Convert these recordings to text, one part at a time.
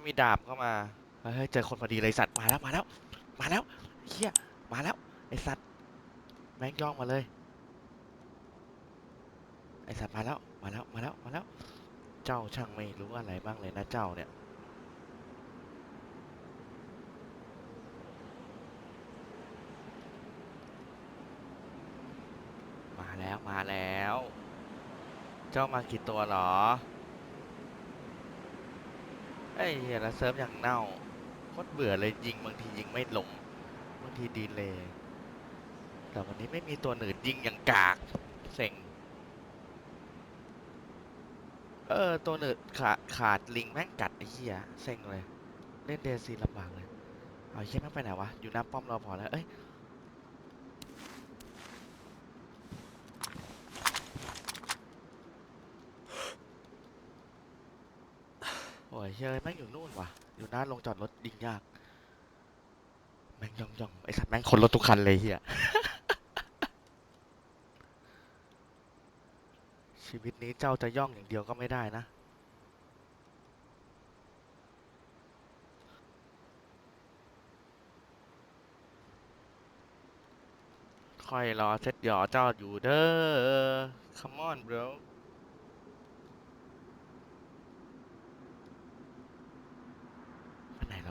ต้องมีดาบเข้ามาเฮ้ยเจอคนพอดีเลยสัตว์มาแล้วมาแล้ว มาแล้วเฮียมาแล้วไอสัตว์แม่งย่องมาเลยไอสัตว์มาแล้วมาแล้วมาแล้วมาแล้ว เจ้าช่างไม่รู้อะไรบ้างเลยนะเจ้าเนี่ยมาแล้วมาแล้ว เจ้ามากี่ตัวหรอ ไอ้เหี้ยแล้วเซิร์ฟอย่างเน่าโคตรเบื่อเลยยิงบางทียิงไม่ลงบางทีดีเลยแต่วันนี้ไม่มีตัวหนืดยิงอย่างกากเซ็งเออตัวหนืดขาดขาดลิงแม่งกัดไอ้เหี้ยเซ็งเลย เล่นเดซีลำบากเลยเอาเหี้ยแม่งไปไหนวะอยู่หน้าป้อมเราพอแล้วเอ้ย โอ้ย เฮ้ยแม่งอยู่นู่นว่ะ อยู่หน้าโรงจอดรถยิงยาก แม่งย่องย่องไอสัตว์แม่งคนรถทุกคันเลยเฮียชีวิตนี้เจ้าจะย่องอย่างเดียวก็ไม่ได้นะค่อยรอเซ็ตหยอเจ้าอยู่เด้อ come on bro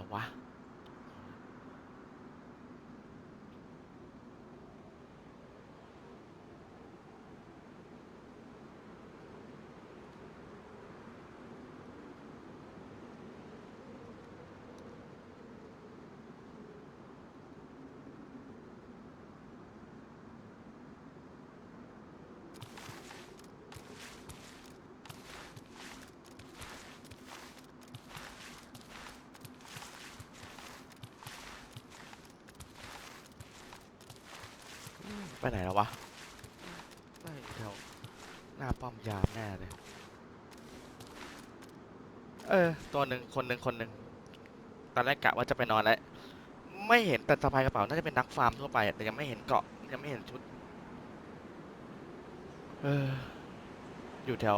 ไป ไหนแล้ววะไปไหนแล้ววะน่าอยู่แถวหน้าป้อมยามแน่เลย เออ ตัวหนึ่งคนหนึ่งคนหนึ่งตอนแรกกะว่าจะไปนอนแล้ว ไม่เห็นแต่สะพายกระเป๋าน่าจะเป็นนักฟาร์มทั่วไปแต่ยังไม่เห็นเกาะยังไม่เห็นชุด เออ อยู่แถว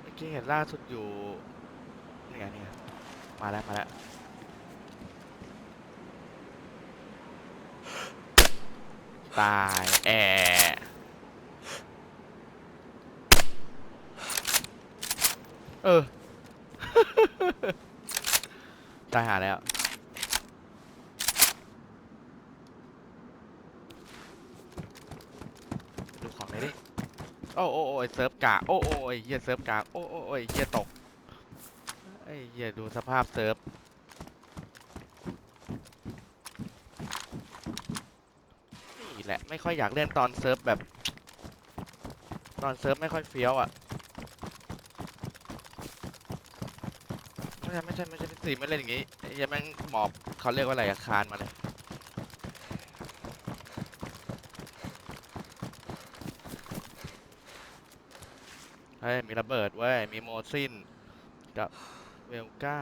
เมื่อกี้เห็นล่าสุดอยู่นี่ไงนี่ไงมาแล้วมาแล้ว ตายแอเออ ตายหาแล้ว ดูของเลยดิ โอ้โอ้โอ้ยเซิร์ฟกากโอ้โอ้ยเฮียเซิร์ฟกากโอ้โอ้โอ้ยเฮียตกไอ้เฮียดูสภาพเซิร์ฟ นี่แหละ ไม่ค่อยอยากเล่นตอนเซิร์ฟแบบ ตอนเซิร์ฟไม่ค่อยเฟี้ยวอะไม่ใช่ไม่ใช่ไม่ใช่สีไม่เล่นอย่างงี้ยังแม่งหมอบเขาเรียกว่าอะไรอะคานมาเลยเฮ้ยมีระเบิดเว้ยมีโมซินกับเวลก้า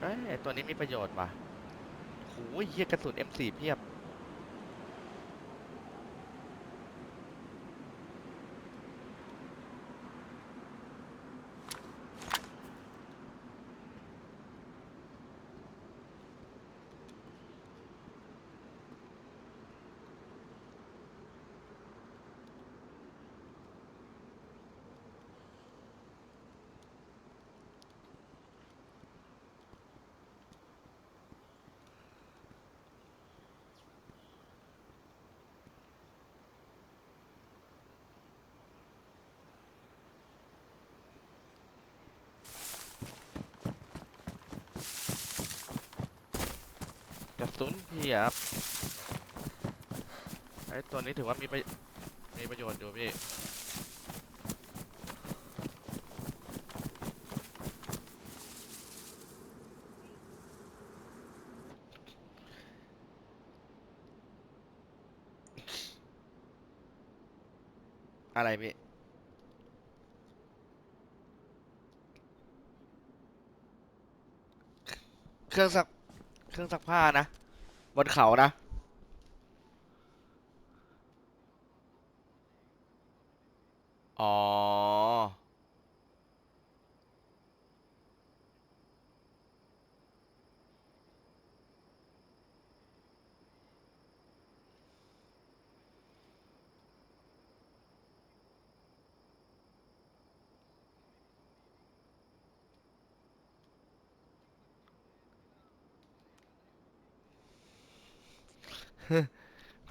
เอ้ยตัวนี้มีประโยชน์ว่ะโหเฮียกระสุน M4 เพียบ ศูนย์เพียบไอ้ตัวนี้ถือว่ามีประมีประโยชน์อยู่พี่อะไรพี่ เครื่องสัก เครื่องซักผ้านะ บนเขานะ อ๋อ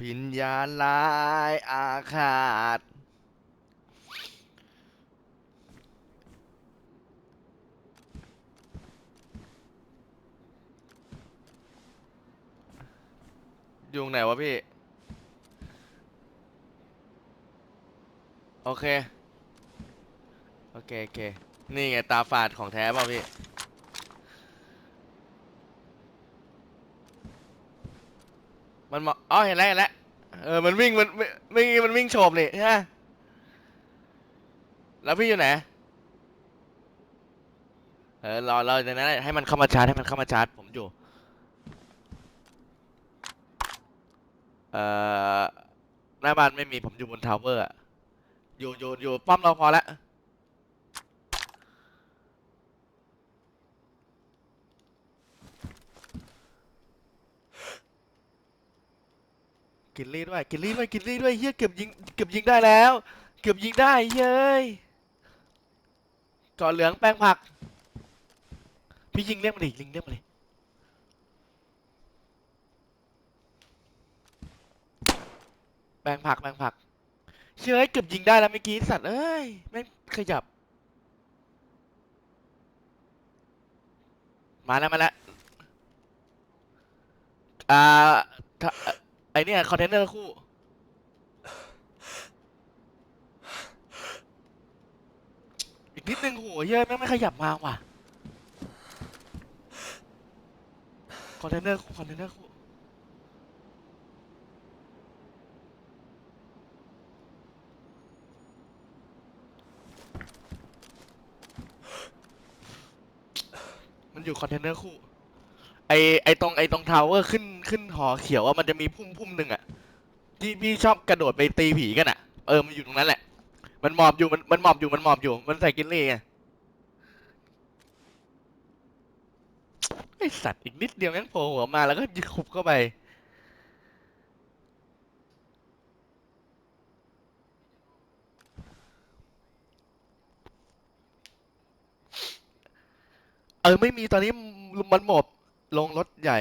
วิญญาณร้ายอาฆาตยุงไหนวะพี่ โอเค โอเค โอเค นี่ไงตาฝาดของแท้เปล่าพี่ มันม อ๋อเห็นแล้วเห็นแล้วเออมันวิ่งมันไม่ไม่มันวิ่งโฉบนี่ใช่ไหมแล้วพี่อยู่ไหนเออรอรอในนั้นให้มันเข้ามาชาร์จให้มันเข้ามาชาร์จผมอยู่เอ่อหน้าบ้านไม่มีผมอยู่บนทาวเวอร์อะอยู่อยู่อยู่ป้อมเราพอละ กินลี่ด้วยกินลี่ด้วยกินลี่ด้วยเฮียเกือบยิงเกือบยิงได้แล้ว เกือบยิงได้เฮ้ยก่อนเหลืองแป้งผัก พี่ยิงเรียกมาดิยิงเรียกมาดิแป้งผักแป้งผักเชื่อเกือบยิงได้แล้วเมื่อกี้สัตว์เอ้ยแม่งขยับ มาแล้วมาแล้วอ่าถ้า อเนี่ยคอนเทนเนอร์คู่ อีกนิดนึงโหเย้ยแม่งไม่ขยับมาว่ะคอนเทนเนอร์คู่คอนเทนเนอร์คู่มันอยู่คอนเทนเนอร์คู่ ไอไอตรงไอตรงทาวเวอร์ขึ้น ขึ้นหอเขียวอะมันจะมีพุ่มพุ่มหนึ่งอะที่พี่ชอบกระโดดไปตีผีกันอะเออมันอยู่ตรงนั้นแหละ มันหมอบอยู่มันมันหมอบอยู่มันหมอบอยู่ มันใส่กินเล่ไงไอสัตว์อีกนิดเดียวแม่งโผล่หัวมาแล้วก็ยิงขุบเข้าไป เออไม่มีตอนนี้มันหมอบลงรถใหญ่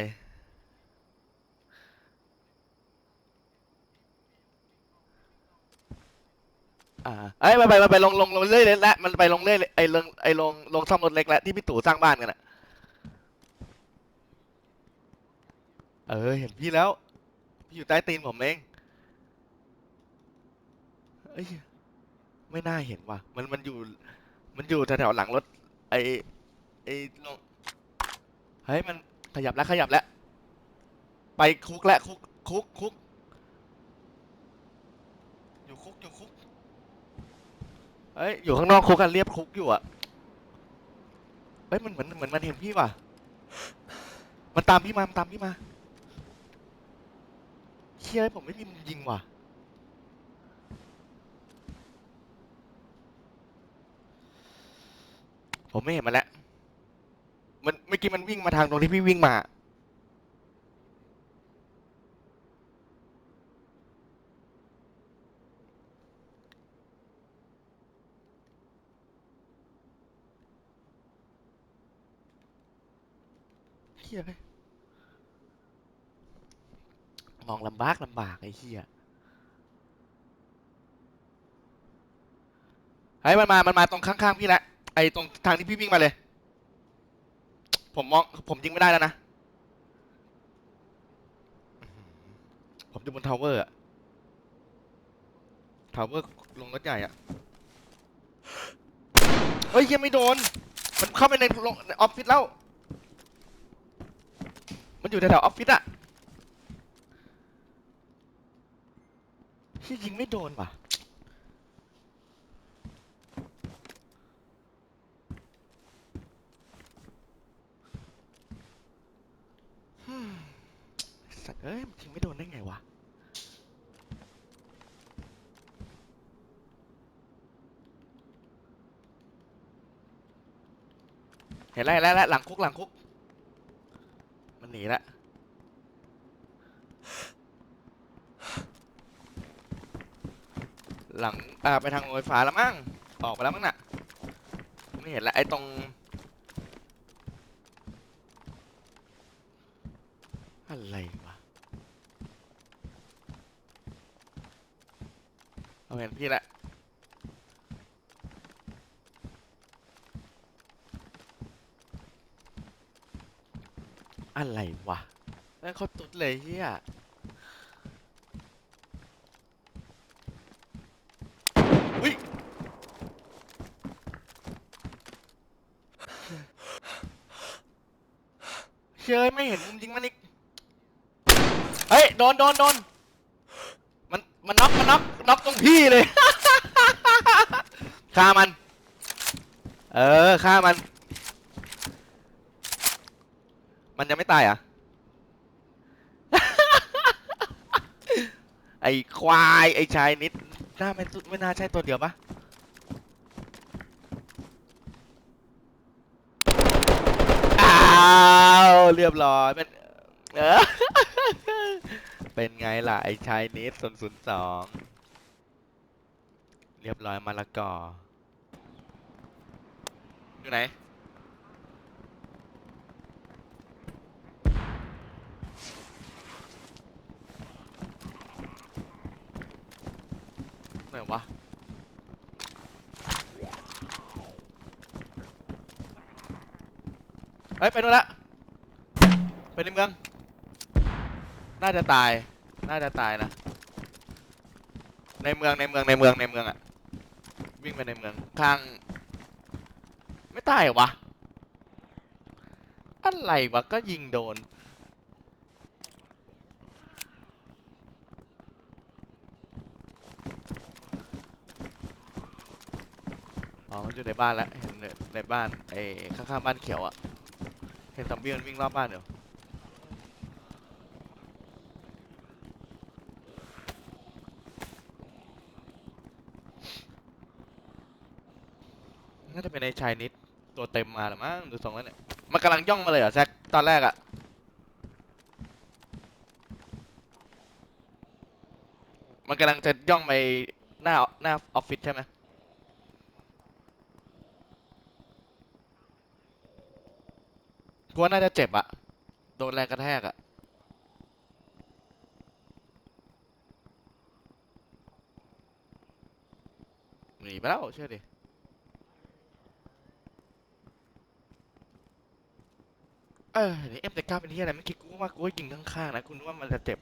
อ่าไอ้ยมาไปมาไปลงลงลงเรื่อยเลยละมันไปลงเรื่อยเลยไอ้ลงไอ้ลงลงซ่อมรถเล็กแล้วที่พี่ตู่สร้างบ้านกันอะเออเห็นพี่แล้ว พี่อยู่ใต้ตีนผมเองเอ้ยไม่น่าเห็นว่ะ มันมันอยู่ มันอยู่แถวๆหลังรถ ไอ้ไอ้ลงเฮ้ยมันขยับแล้วขยับแล้ว ไปคุกแล้วคุกคุกคุกอยู่คุกอยู่คุก เอ้ยอยู่ข้างนอกคุกกันเรียบคุกอยู่อะเฮ้ยมันเหมือนเหมือนมันเห็นพี่ว่ะ มันตามพี่มา มันตามพี่มาเชี่ยผมไม่มีมุมยิงว่ะ ผมไม่เห็นมันแล้ว มันเมื่อกี้มันวิ่งมาทางตรงที่พี่วิ่งมา ยเลยมองลำบากลำบากไอ้เฮียเฮ้ยมันมา มันมาตรงข้างๆพี่แหละ ไอ้ตรงทางที่พี่วิ่งมาเลย ผมมอง ผมยิงไม่ได้แล้วนะ ผมอยู่บนทาวเวอร์อะทาวเวอร์ลงรถใหญ่อะเฮ้ยยังไม่โดน มันเข้าไปในออฟฟิศแล้ว มันอยู่แถวออฟฟิศอะที่ยิงไม่โดนว่ะ สัตว์เอ้ยยิงไม่โดนได้ไงวะ เห็นแล้วแล้แล้วหลังคุกหลังคุก มันหละหลังอ่าไปทางโรงไฟฟ้าแล้วมั้งออกไปแล้วมั้งน่ะ ไม่เห็นละไอ้ตรงอะไรวะเอาเห็นพี่ละ อะไรวะ แล้วเขาตุดเลยเฮียอุ้ยเชยไม่เห็นมุมยิงมันอีก เฮ้ยโดนโดนโดนมันมันน็อกมันน็อกน็อกตรงพี่เลย ฆ่ามัน เออฆ่ามัน มันยังไม่ตายอะ ไอ้ควายไอ้ชายนิดน่าไม่ไม่น่าใช่ตัวเดียวปะอ้าวเรียบร้อยเป็นเออเป็นไงล่ะไอ้ชายนิดศูนย์ศูนย์สองเรียบร้อยมาละกออยู่ไหน ไหนวะเฮ้ยไปนู่นละไปในเมือง น่าจะตาย น่าจะตายนะ ในเมืองในเมืองในเมืองในเมืองอะวิ่งไปในเมืองข้าง ไม่ตายเหรอวะ อะไรวะก็ยิงโดน อยู่ในบ้านแล้วเห็นในบ้านไอ้ข้างๆบ้านเขียวอะเห็นซอมบี้มันวิ่งรอบบ้านเดี๋ยวน่าจะเป็นไอ้ชายนิดตัวเต็มมาหรือมั้งดูทรงแล้วเนี่ยมันกำลังย่องมาเลยเหรอแซกตอนแรกอะมันกำลังจะย่องไปหน้าหน้าออฟฟิศใช่ไหม กูว่าน่าจะเจ็บอะโดนแรงกระแทกอะหนีไปแล้วเชื่อดิเออนี่เอ็มแต่ก้าเป็นที่อะไรไม่คิดกูว่ากูว่ายิงข้างๆนะคุณว่ามันจะเจ็บ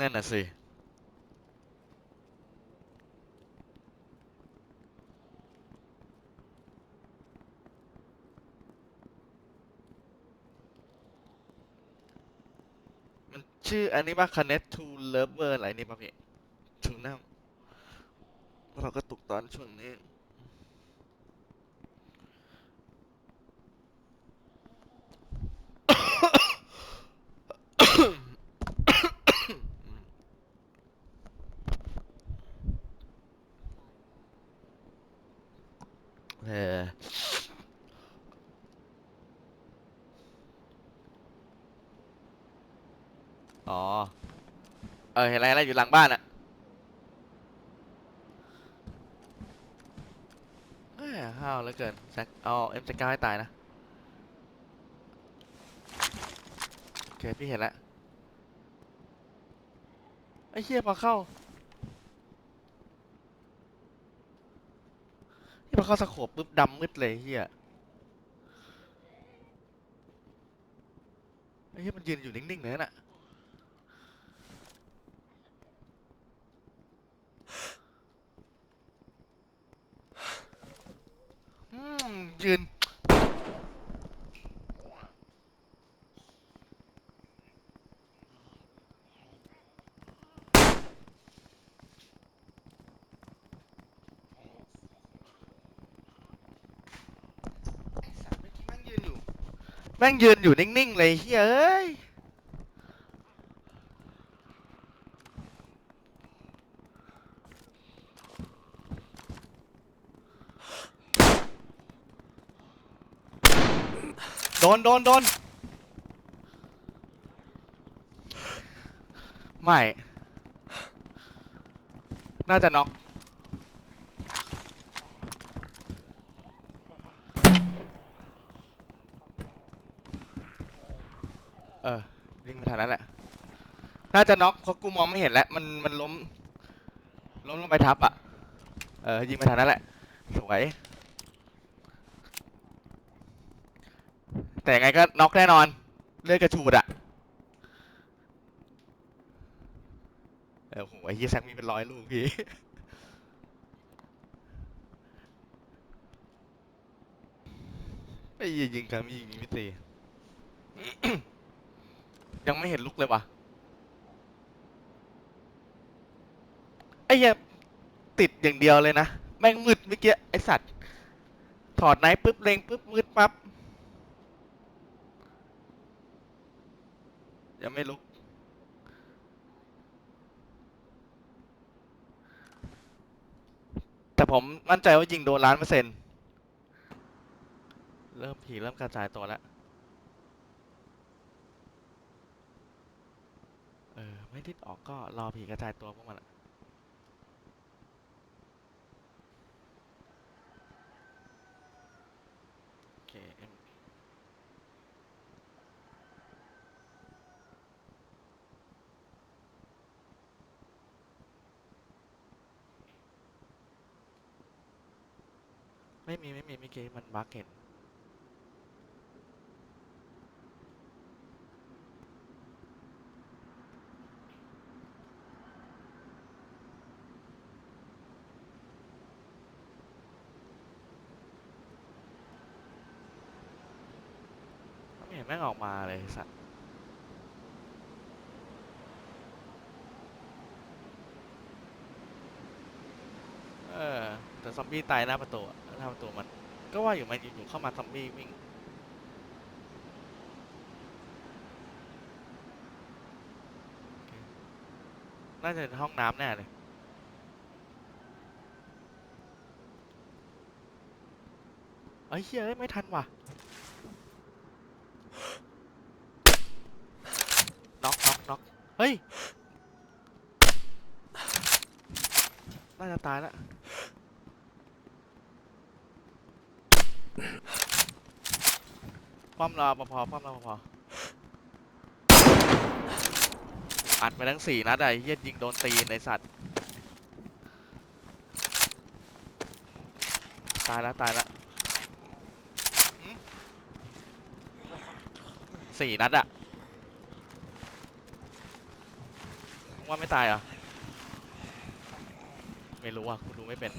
นั่นน่ะสิมันชื่ออันนี้ป่ะ Connect to Lover อะไรนี่ป่ะพี่ถูกน้ำเราก็ตกตอนช่วงนี้ เออ อ๋อ เออเห็นอะไรอะไรอยู่หลังบ้านอะเอ้ยห้าวเหลือเกินแซกเอาเอ็มจะก้าให้ตายนะ โอเค พี่เห็นแล้ว ไอ้เหี้ยพอเข้าที่พอเข้าสโคปปุ๊บดำมืดเลยเหี้ยไอ้เหี้ยมันยืนอยู่นิ่งๆเลยน่ะ ยืนแม่งยืนอยู่นิ่งๆเลยเฮ้ย นโดนโดนไม่ น่าจะน็อกเออยิงมาทางนั้นแหละ น่าจะน็อกเพราะกูมองไม่เห็นแล้ว มันมันล้ม ล้มลงไปทับอะ เออยิงมาทางนั้นแหละ สวย แต่ยังไงก็น็อกแน่นอน เลือดกระฉูดอะเออโหไอ้เหี้ยแซกมีเป็นร้อยลูกพี่ไอ้เหี้ยยิงกันยิงมิตียังไม่เห็นลุกเลยวะไอ้เหี้ยติดอย่างเดียวเลยนะ แม่งมืดเมื่อกี้ไอสัตว์ ถอดไนท์ปุ๊บเล็งปุ๊บมืดปั๊บ ยังไม่ลุก แต่ผมมั่นใจว่ายิงโดนล้านเปอร์เซ็นต์เริ่มผีเริ่มกระจายตัวแล้ว เออ ไม่ทิดออกก็รอผีกระจายตัวพวกมันแหละเคเอ็ม ไม่มีไม่มีเมื่อกี้มันบั๊กเห็นไม่เห็นแม่งออกมาเลยสัตว์เออแต่ซอมบี้ตายหน้าประตูอะ หน้าประตูมัน ก็ว่าอยู่มันอยู่เข้ามาซอมบี้วิ่งน่าจะห้องน้ำแน่เลยเอ้ยเฮ้ยเอ้ยไม่ทันว่ะน็อกน็อกน็อกเฮ้ย น่าจะตายแล้ว ป้อมรอปภป้อมรอปภอัดไปทั้งสี่นัดไอ้เหี้ยยิงโดนตีในสัตว์ ตายแล้วตายแล้วสี่นัดอะว่าไม่ตายเหรอะ ไม่รู้อะกูดูไม่เป็น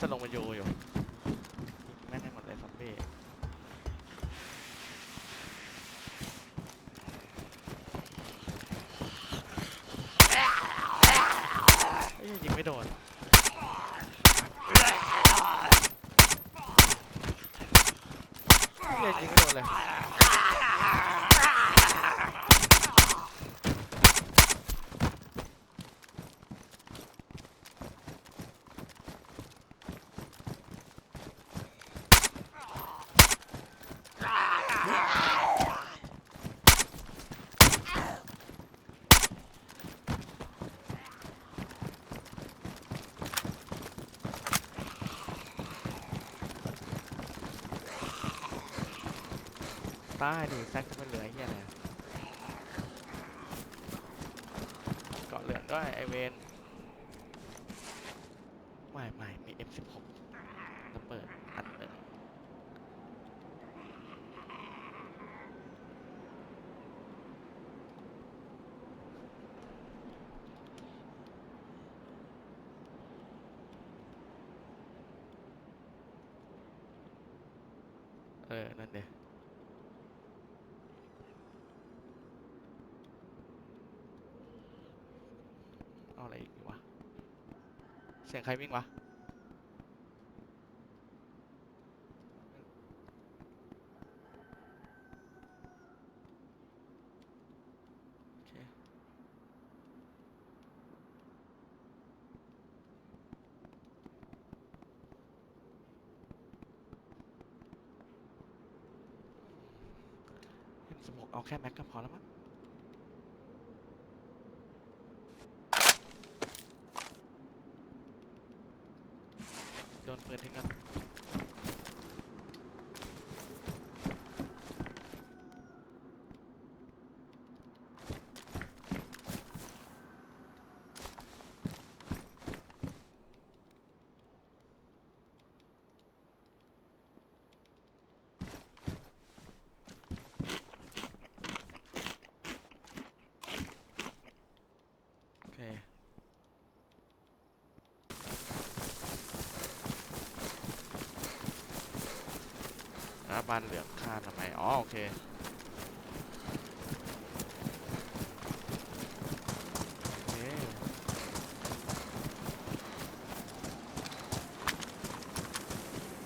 ว่าจะลงมาโยอยู่แม่งให้หมดเลยซอมบี้เอ้ยิงไม่โดน เล่นยิงไม่โดนเลย ตาย ดิแซกจะเป็นเหลือเหี้ยอะไรเกาะเหลืองด้วยไอเวนไม่ไม่มี M16 จะเปิดอันหนึ่งเออ นั่นเดีเอาอะไรอีกดีวะ เสียงใครวิ่งวะเคเห็นสมกเอาแค่แม็กก็พอแล้วมั้ง โดนปืนทิ้งกัน บ้านเหลืองค่าทำไม อ๋อโอเคโอเค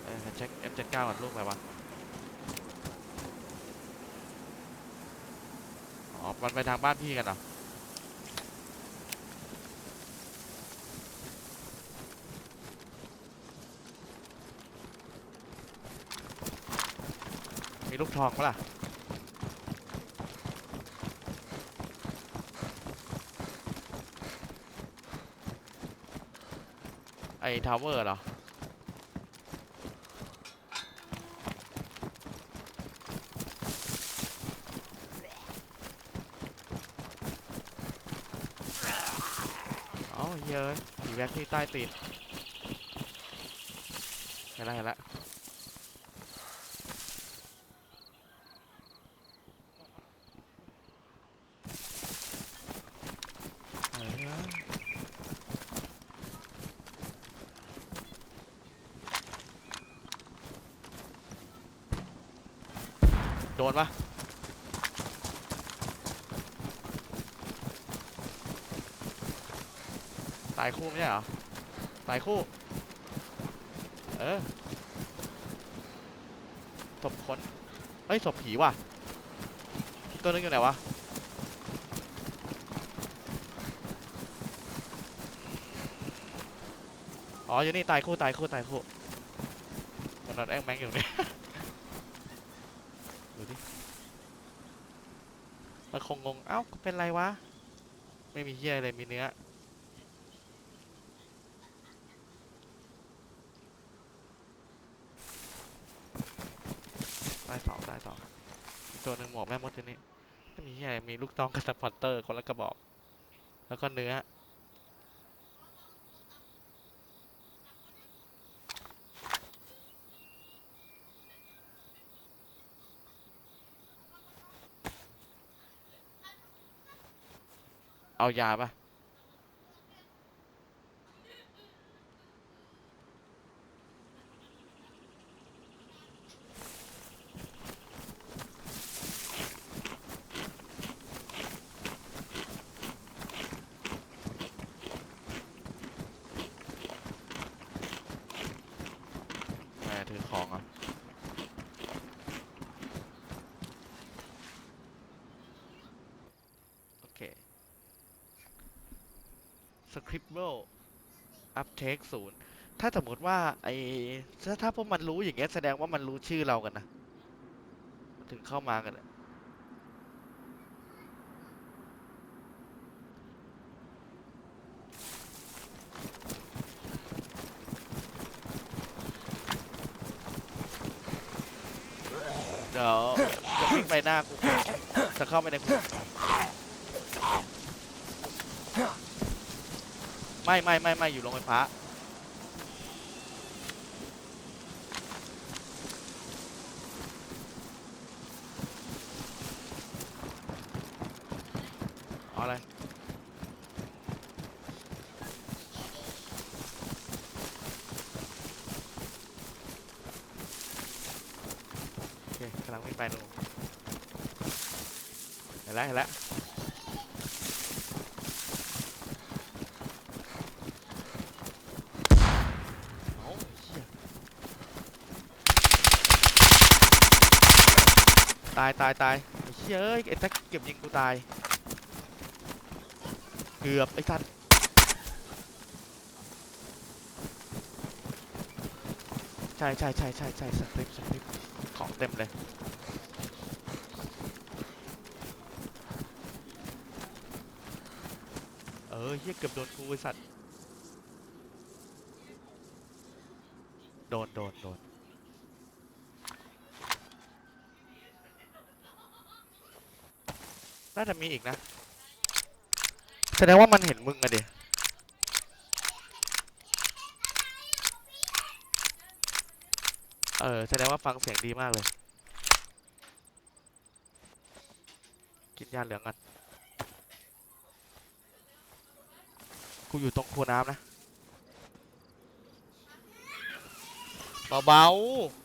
เออเช็ค F79 ก่อนลูกอะไรวะ อ๋อ มันไปทางบ้านพี่กันเหรอ มีลูกทองปะล่ะไอ้ทาวเวอร์เหรออ๋อเยอะมีแบ็คที่ใต้ตีนเห็นแล้วเห็นแล้ว เออโดปะตายคู่ไม่ใช่เหรอ ตายคู่ เออศพคนเฮ้ยศพผีว่ะ ตัวนึงอยู่ไหนวะ อ๋ออยู่นี่ตายคู่ตายคู่ตายคู่มันนอนแอ้งแมงอยู่เนี่ย ดูดิ มันคงงง เอ้าเป็นไรวะ ไม่มีเหี้ยอะไร มีเนื้อได้สองได้สองอีกตัวหนึ่งหมวกแม่มดอยู่นี่ไม่มีเหี้ยอะไรมีลูกตองกับสปอตเตอร์คนละกระบอก แล้วก็เนื้อ เอายาปะแม่ถือของอะ โอเค scribble uptake ศูนย์ถ้าสมมติว่าไอ้ถ้าถ้าพวกมันรู้อย่างเงี้ยแสดงว่ามันรู้ชื่อเรากันนะ ถึงเข้ามากันอะเดี๋ยวจะวิ่งไปหน้ากูจะเข้าไปในคุก ไม่ไม่ไม่ไม่อยู่โรงไฟฟ้า กำลังวิ่งไปหนูเห็นแล้วเห็นแล้วเอ้าเหี้ยตายตายตายไอ้เหี้ยเอ้ยไอ้แท็กเก็บยิงกูตาย เกือบไอ้สัตว์ใช่ใช่ใช่ใช่ใช่สคริปสคริปของเต็มเลยเออเฮียเกือบโดนกูไอ้สัตว์โดนโดนโดน น่าจะมีอีกนะ แสดงว่ามันเห็นมึงอะดิเออแสดงว่าฟังเสียงดีมากเลย กินยาเหลืองกันกูอยู่ตรงคูน้ำนะ เบาๆ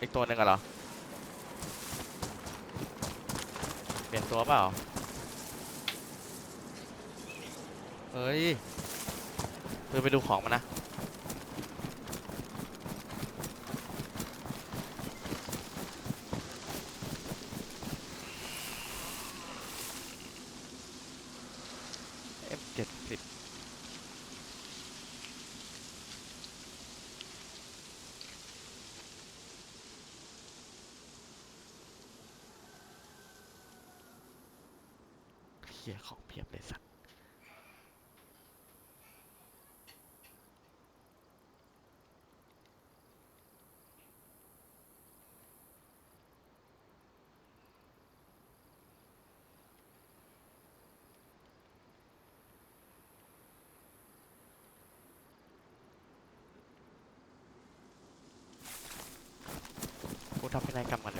อีกตัวหนึ่งเหรอ เปลี่ยนตัวเปล่า เฮ้ยเพื่อไปดูของมันนะ M เจ็ดสิบเฮียของเพียบเลยสัตว์ กูทำพินัยกรรมกัน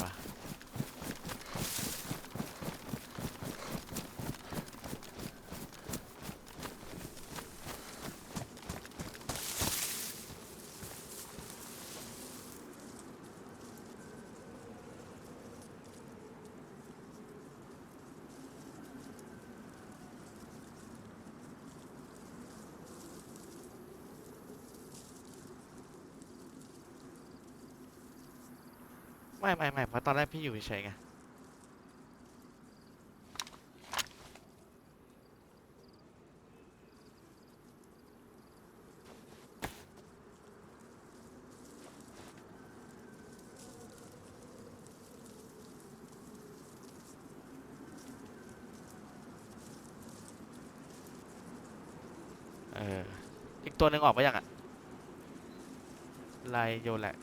ไม่ไม่ไม่เพราะตอนแรกพี่อยู่เฉยไงเอออีกตัวหนึ่งออกมายังอะไลโยแหละ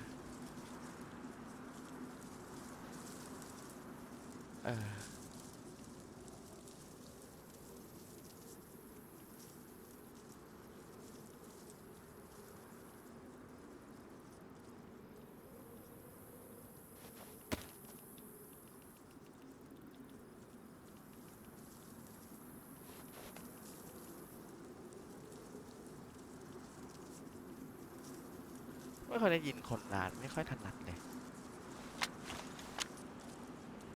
เออไม่ค่อยได้ยินคนนานไม่ค่อยถนัดเลย